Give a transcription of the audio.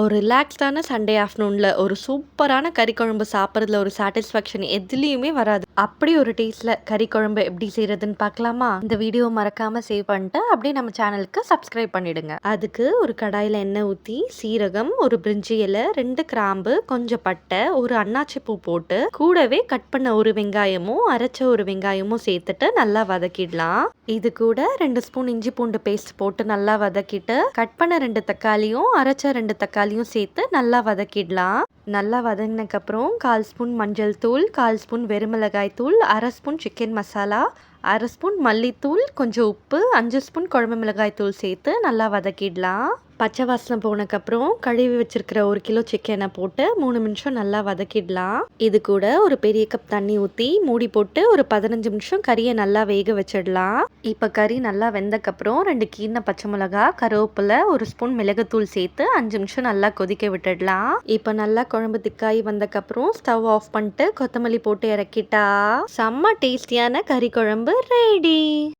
ஒரு ரிலாக்ஸ்டான சண்டே ஆஃப்டர்நூனில் ஒரு சூப்பரான கறி குழம்பு சாப்பிட்றதுல ஒரு சாட்டிஸ்ஃபேக்ஷன் எதுலேயுமே வராது. அப்படி ஒரு டேஸ்ட்டில் கறி குழம்பு எப்படி செய்கிறதுன்னு பார்க்கலாமா? இந்த வீடியோ மறக்காமல் சேவ் பண்ணிட்டு அப்படியே நம்ம சேனலுக்கு சப்ஸ்கிரைப் பண்ணிடுங்க. அதுக்கு ஒரு கடாயில் எண்ணெய் ஊற்றி சீரகம் ஒரு பிரிஞ்சி இலை ரெண்டு கிராம்பு கொஞ்சம் பட்டை ஒரு அன்னாச்சி பூ போட்டு கூடவே கட் பண்ண ஒரு வெங்காயமும் அரைச்ச ஒரு வெங்காயமும் சேர்த்துட்டு நல்லா வதக்கிடலாம். இது கூட ரெண்டு ஸ்பூன் இஞ்சி பூண்டு பேஸ்ட் போட்டு நல்லா வதக்கிட்டு கட் பண்ண ரெண்டு தக்காளியும் அரைச்ச ரெண்டு தக்காளியும் சேர்த்து நல்லா வதக்கிடலாம். நல்லா வதங்கினக்கப்புறம் கால் ஸ்பூன் மஞ்சள் தூள் கால் ஸ்பூன் வெறுமிளகாய் தூள் அரை ஸ்பூன் சிக்கன் மசாலா அரை ஸ்பூன் மல்லித்தூள் கொஞ்சம் உப்பு அஞ்சு ஸ்பூன் குழம்பு மிளகாய் தூள் சேர்த்து நல்லா வதக்கிடலாம். பச்சை வாசனை போனதுக்கப்புறம் கழுவி வச்சிருக்கிற ஒரு கிலோ சிக்கனை போட்டு மூணு நிமிஷம் நல்லா வதக்கிடலாம். இது கூட ஒரு பெரிய கப் தண்ணி ஊற்றி மூடி போட்டு ஒரு பதினஞ்சு நிமிஷம் கறியை நல்லா வேக வச்சிடலாம். இப்போ கறி நல்லா வெந்தக்கப்புறம் ரெண்டு கீர்ன பச்சை மிளகா கருவேப்பிலை ஒரு ஸ்பூன் மிளகுத்தூள் சேர்த்து அஞ்சு நிமிஷம் நல்லா கொதிக்க விட்டுடலாம். இப்போ நல்லா குழம்பு திக்காய் வந்தக்கப்புறம் ஸ்டவ் ஆஃப் பண்ணிட்டு கொத்தமல்லி போட்டு இறக்கிட்டா செம்ம டேஸ்டியான கறி குழம்பு ரெடி